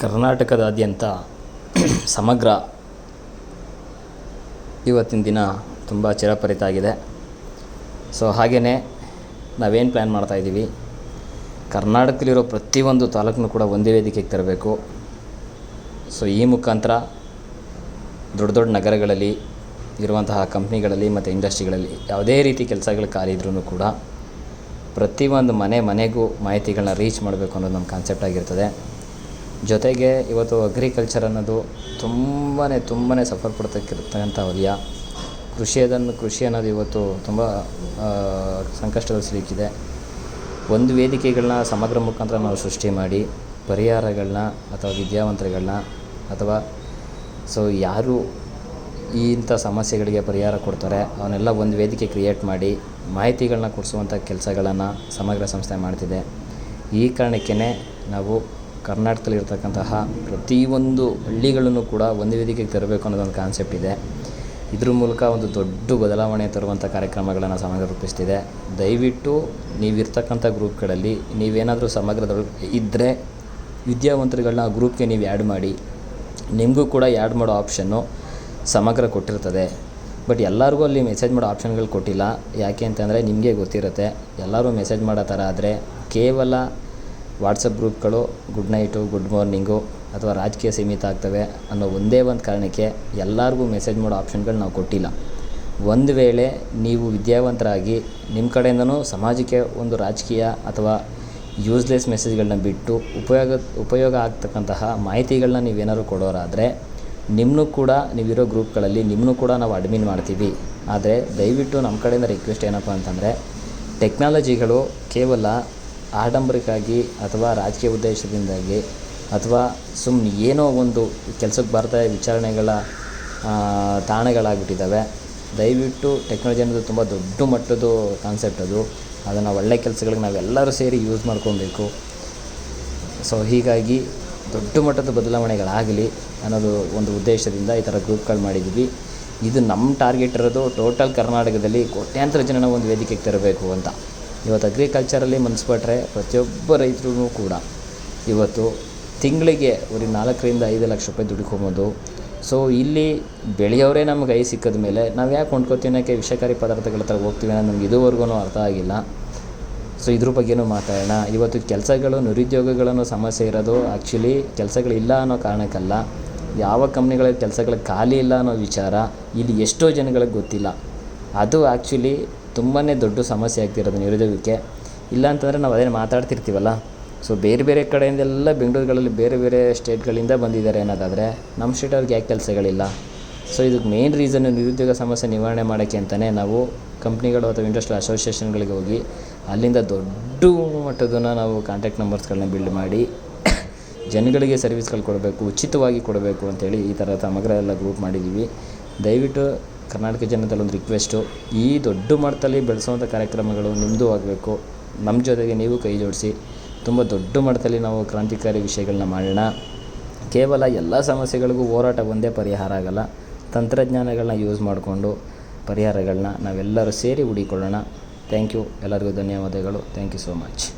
ಕರ್ನಾಟಕದಾದ್ಯಂತ ಸಮಗ್ರ ಇವತ್ತಿನ ದಿನ ತುಂಬ ಚಿರಪರಿತ ಆಗಿದೆ. ಸೊ ಹಾಗೆಯೇ ನಾವೇನು ಪ್ಲ್ಯಾನ್ ಮಾಡ್ತಾಯಿದ್ದೀವಿ ಕರ್ನಾಟಕದಲ್ಲಿರೋ ಪ್ರತಿಯೊಂದು ತಾಲೂಕನ್ನು ಕೂಡ ಒಂದೇ ವೇದಿಕೆಗೆ ತರಬೇಕು. ಸೊ ಈ ಮುಖಾಂತರ ದೊಡ್ಡ ದೊಡ್ಡ ನಗರಗಳಲ್ಲಿ ಇರುವಂತಹ ಕಂಪ್ನಿಗಳಲ್ಲಿ ಮತ್ತು ಇಂಡಸ್ಟ್ರಿಗಳಲ್ಲಿ ಯಾವುದೇ ರೀತಿ ಕೆಲಸಗಳು ಖಾಲಿ ಇದ್ರೂ ಕೂಡ ಪ್ರತಿಯೊಂದು ಮನೆ ಮನೆಗೂ ಮಾಹಿತಿಗಳನ್ನ ರೀಚ್ ಮಾಡಬೇಕು ಅನ್ನೋದು ನಮ್ಮ ಕಾನ್ಸೆಪ್ಟ್ ಆಗಿರ್ತದೆ. ಜೊತೆಗೆ ಇವತ್ತು ಅಗ್ರಿಕಲ್ಚರ್ ಅನ್ನೋದು ತುಂಬಾ ತುಂಬಾ ಸಫರ್ ಪಡ್ತಕ್ಕಿರ್ತಕ್ಕಂಥ ವಲಯ. ಕೃಷಿ ಅದನ್ನು, ಕೃಷಿ ಅನ್ನೋದು ಇವತ್ತು ತುಂಬ ಸಂಕಷ್ಟದಲ್ಲಿ ಸಿಲುಕಿದೆ. ಒಂದು ವೇದಿಕೆಗಳನ್ನ ಸಮಗ್ರ ಮುಖಾಂತರ ನಾವು ಸೃಷ್ಟಿ ಮಾಡಿ ಪರಿಹಾರಗಳನ್ನ ಅಥವಾ ವಿದ್ಯಾವಂತರಗಳನ್ನ ಅಥವಾ ಸೊ ಯಾರು ಈ ಇಂಥ ಸಮಸ್ಯೆಗಳಿಗೆ ಪರಿಹಾರ ಕೊಡ್ತಾರೆ, ಅವನ್ನೆಲ್ಲ ಒಂದು ವೇದಿಕೆ ಕ್ರಿಯೇಟ್ ಮಾಡಿ ಮಾಹಿತಿಗಳನ್ನ ಕೊಡಿಸುವಂಥ ಕೆಲಸಗಳನ್ನು ಸಮಗ್ರ ಸಂಸ್ಥೆ ಮಾಡ್ತಿದೆ. ಈ ಕಾರಣಕ್ಕೇ ನಾವು ಕರ್ನಾಟಕದಲ್ಲಿರ್ತಕ್ಕಂತಹ ಪ್ರತಿಯೊಂದು ಹಳ್ಳಿಗಳನ್ನು ಕೂಡ ಒಂದು ವೇದಿಕೆಗೆ ತರಬೇಕು ಅನ್ನೋದೊಂದು ಕಾನ್ಸೆಪ್ಟ್ ಇದೆ. ಇದ್ರ ಮೂಲಕ ಒಂದು ದೊಡ್ಡ ಬದಲಾವಣೆ ತರುವಂಥ ಕಾರ್ಯಕ್ರಮಗಳನ್ನು ಸಮಗ್ರ ರೂಪಿಸ್ತಿದೆ. ದಯವಿಟ್ಟು ನೀವಿರ್ತಕ್ಕಂಥ ಗ್ರೂಪ್ಗಳಲ್ಲಿ ನೀವೇನಾದರೂ ಸಮಗ್ರದೊಳಗೆ ಇದ್ದರೆ ವಿದ್ಯಾವಂತರುಗಳನ್ನ ಗ್ರೂಪ್ಗೆ ನೀವು ಆ್ಯಡ್ ಮಾಡಿ. ನಿಮಗೂ ಕೂಡ ಆ್ಯಡ್ ಮಾಡೋ ಆಪ್ಷನ್ನು ಸಮಗ್ರ ಕೊಟ್ಟಿರ್ತದೆ. ಬಟ್ ಎಲ್ಲರಿಗೂ ಅಲ್ಲಿ ಮೆಸೇಜ್ ಮಾಡೋ ಆಪ್ಷನ್ಗಳು ಕೊಟ್ಟಿಲ್ಲ. ಯಾಕೆ ಅಂತಂದರೆ ನಿಮಗೆ ಗೊತ್ತಿರುತ್ತೆ. ಎಲ್ಲರೂ ಮೆಸೇಜ್ ಮಾಡೋ ಥರ ಆದರೆ ಕೇವಲ ವಾಟ್ಸಪ್ ಗ್ರೂಪ್ಗಳು ಗುಡ್ ನೈಟು, ಗುಡ್ ಮಾರ್ನಿಂಗು ಅಥವಾ ರಾಜಕೀಯ ಸೀಮಿತ ಆಗ್ತವೆ ಅನ್ನೋ ಒಂದೇ ಒಂದು ಕಾರಣಕ್ಕೆ ಎಲ್ಲರಿಗೂ ಮೆಸೇಜ್ ಮಾಡೋ ಆಪ್ಷನ್ಗಳು ನಾವು ಕೊಟ್ಟಿಲ್ಲ. ಒಂದು ವೇಳೆ ನೀವು ವಿದ್ಯಾವಂತರಾಗಿ ನಿಮ್ಮ ಕಡೆಯಿಂದನೂ ಸಮಾಜಕ್ಕೆ ಒಂದು ರಾಜಕೀಯ ಅಥವಾ ಯೂಸ್ಲೆಸ್ ಮೆಸೇಜ್ಗಳನ್ನ ಬಿಟ್ಟು ಉಪಯೋಗ ಉಪಯೋಗ ಆಗ್ತಕ್ಕಂತಹ ಮಾಹಿತಿಗಳನ್ನ ನೀವೇನಾದ್ರು ಕೊಡೋರಾದರೆ ನಿಮ್ಮನ್ನೂ ಕೂಡ ನೀವಿರೋ ಗ್ರೂಪ್ಗಳಲ್ಲಿ ನಿಮ್ಮನ್ನೂ ಕೂಡ ನಾವು ಅಡ್ಮಿನ್ ಮಾಡ್ತೀವಿ. ಆದರೆ ದಯವಿಟ್ಟು ನಮ್ಮ ಕಡೆಯಿಂದ ರಿಕ್ವೆಸ್ಟ್ ಏನಪ್ಪ ಅಂತಂದರೆ ಟೆಕ್ನಾಲಜಿಗಳು ಕೇವಲ ಆಡಂಬರಕ್ಕಾಗಿ ಅಥವಾ ರಾಜಕೀಯ ಉದ್ದೇಶದಿಂದಾಗಿ ಅಥವಾ ಸುಮ್ಮನೆ ಏನೋ ಒಂದು ಕೆಲ್ಸಕ್ಕೆ ಬರ್ತಾ ವಿಚಾರಣೆಗಳ ತಾಣಗಳಾಗ್ಬಿಟ್ಟಿದ್ದಾವೆ. ದಯವಿಟ್ಟು ಟೆಕ್ನಾಲಜಿ ಅನ್ನೋದು ತುಂಬ ದೊಡ್ಡ ಮಟ್ಟದ್ದು ಕಾನ್ಸೆಪ್ಟ್ ಅದು. ಅದನ್ನು ಒಳ್ಳೆಯ ಕೆಲಸಗಳಿಗೆ ನಾವೆಲ್ಲರೂ ಸೇರಿ ಯೂಸ್ ಮಾಡ್ಕೊಬೇಕು. ಸೊ ಹೀಗಾಗಿ ದೊಡ್ಡ ಮಟ್ಟದ ಬದಲಾವಣೆಗಳಾಗಲಿ ಅನ್ನೋದು ಒಂದು ಉದ್ದೇಶದಿಂದ ಈ ಥರ ಗ್ರೂಪ್ಗಳು ಮಾಡಿದ್ವಿ. ಇದು ನಮ್ಮ ಟಾರ್ಗೆಟ್ ಇರೋದು ಟೋಟಲ್ ಕರ್ನಾಟಕದಲ್ಲಿ ಕೋಟ್ಯಾಂತರ ಜನನ ಒಂದು ವೇದಿಕೆಗೆ ತರಬೇಕು ಅಂತ. ಇವತ್ತು ಅಗ್ರಿಕಲ್ಚರಲ್ಲಿ ಮನಸ್ಬಿಟ್ರೆ ಪ್ರತಿಯೊಬ್ಬ ರೈತರೂ ಕೂಡ ಇವತ್ತು ತಿಂಗಳಿಗೆ ಒಂದು ನಾಲ್ಕರಿಂದ ಐದು ಲಕ್ಷ ರೂಪಾಯಿ ದುಡ್ಕೊಬೋದು ಸೊ ಇಲ್ಲಿ ಬೆಳೆಯೋರೇ ನಮ್ಗೆ ಐ ಸಿಕ್ಕಿದ ಮೇಲೆ ನಾವು ಯಾಕೆ ಕೊಂಡ್ಕೊತೀವಿ ತಿನ್ನೋಕ್ಕೆ ವಿಷಕಾರಿ ಪದಾರ್ಥಗಳ ಹತ್ರ ಹೋಗ್ತೀವಿ ಅನ್ನೋ ನಮ್ಗೆ ಇದುವರೆಗೂ ಅರ್ಥ ಆಗಿಲ್ಲ. ಸೊ ಇದ್ರ ಬಗ್ಗೆನೂ ಮಾತಾಡೋಣ. ಇವತ್ತು ಕೆಲಸಗಳು, ನಿರುದ್ಯೋಗಗಳನ್ನು ಸಮಸ್ಯೆ ಇರೋದು ಆ್ಯಕ್ಚುಲಿ ಕೆಲಸಗಳಿಲ್ಲ ಅನ್ನೋ ಕಾರಣಕ್ಕಲ್ಲ. ಯಾವ ಕಂಪ್ನಿಗಳ ಕೆಲಸಗಳು ಖಾಲಿ ಇಲ್ಲ ಅನ್ನೋ ವಿಚಾರ ಇಲ್ಲಿ ಎಷ್ಟೋ ಜನಗಳಿಗೆ ಗೊತ್ತಿಲ್ಲ. ಅದು ಆ್ಯಕ್ಚುಲಿ ತುಂಬಾ ದೊಡ್ಡ ಸಮಸ್ಯೆ ಆಗ್ತಿರೋದು ನಿರುದ್ಯೋಗಕ್ಕೆ. ಇಲ್ಲ ಅಂತಂದರೆ ನಾವು ಅದೇನು ಮಾತಾಡ್ತಿರ್ತೀವಲ್ಲ? ಸೊ ಬೇರೆ ಬೇರೆ ಕಡೆಯಿಂದೆಲ್ಲ ಬೆಂಗಳೂರುಗಳಲ್ಲಿ ಬೇರೆ ಬೇರೆ ಸ್ಟೇಟ್ಗಳಿಂದ ಬಂದಿದ್ದಾರೆ ಅನ್ನೋದಾದರೆ ನಮ್ಮ ಸ್ಟೇಟವ್ರಿಗೆ ಯಾಕೆ ಕೆಲಸಗಳಿಲ್ಲ? ಸೊ ಇದಕ್ಕೆ ಮೇನ್ ರೀಸನ್ನು ನಿರುದ್ಯೋಗ ಸಮಸ್ಯೆ ನಿವಾರಣೆ ಮಾಡೋಕ್ಕೆ ಅಂತಲೇ ನಾವು ಕಂಪ್ನಿಗಳು ಅಥವಾ ಇಂಡಸ್ಟ್ರಿಯಲ್ ಅಸೋಸಿಯೇಷನ್ಗಳಿಗೆ ಹೋಗಿ ಅಲ್ಲಿಂದ ದೊಡ್ಡ ಮಟ್ಟದನ್ನು ನಾವು ಕಾಂಟ್ಯಾಕ್ಟ್ ನಂಬರ್ಸ್ಗಳನ್ನ ಬಿಲ್ಡ್ ಮಾಡಿ, ಜನಗಳಿಗೆ ಸರ್ವಿಸ್ಗಳು ಕೊಡಬೇಕು, ಉಚಿತವಾಗಿ ಕೊಡಬೇಕು ಅಂತೇಳಿ ಈ ಥರ ಸಮಗ್ರ ಎಲ್ಲ ಗ್ರೂಪ್ ಮಾಡಿದ್ದೀವಿ ದಯವಿಟ್ಟು ಕರ್ನಾಟಕ ಜನತೆಯಲ್ಲಿ ಒಂದು ರಿಕ್ವೆಸ್ಟು ಈ ದೊಡ್ಡ ಮಟ್ಟದಲ್ಲಿ ಬೆಳೆಸುವಂಥ ಕಾರ್ಯಕ್ರಮಗಳು ನಿಮ್ಮದು ಆಗಬೇಕು. ನಮ್ಮ ಜೊತೆಗೆ ನೀವು ಕೈ ಜೋಡಿಸಿ. ತುಂಬ ದೊಡ್ಡ ಮಟ್ಟದಲ್ಲಿ ನಾವು ಕ್ರಾಂತಿಕಾರಿ ವಿಷಯಗಳನ್ನ ಮಾಡೋಣ. ಕೇವಲ ಎಲ್ಲ ಸಮಸ್ಯೆಗಳಿಗೂ ಹೋರಾಟ ಒಂದೇ ಪರಿಹಾರ ಆಗಲ್ಲ. ತಂತ್ರಜ್ಞಾನಗಳನ್ನ ಯೂಸ್ ಮಾಡಿಕೊಂಡು ಪರಿಹಾರಗಳನ್ನ ನಾವೆಲ್ಲರೂ ಸೇರಿ ಹುಡಿಕೊಳ್ಳೋಣ. ಥ್ಯಾಂಕ್ ಯು ಎಲ್ಲರಿಗೂ ಧನ್ಯವಾದಗಳು. Thank you so much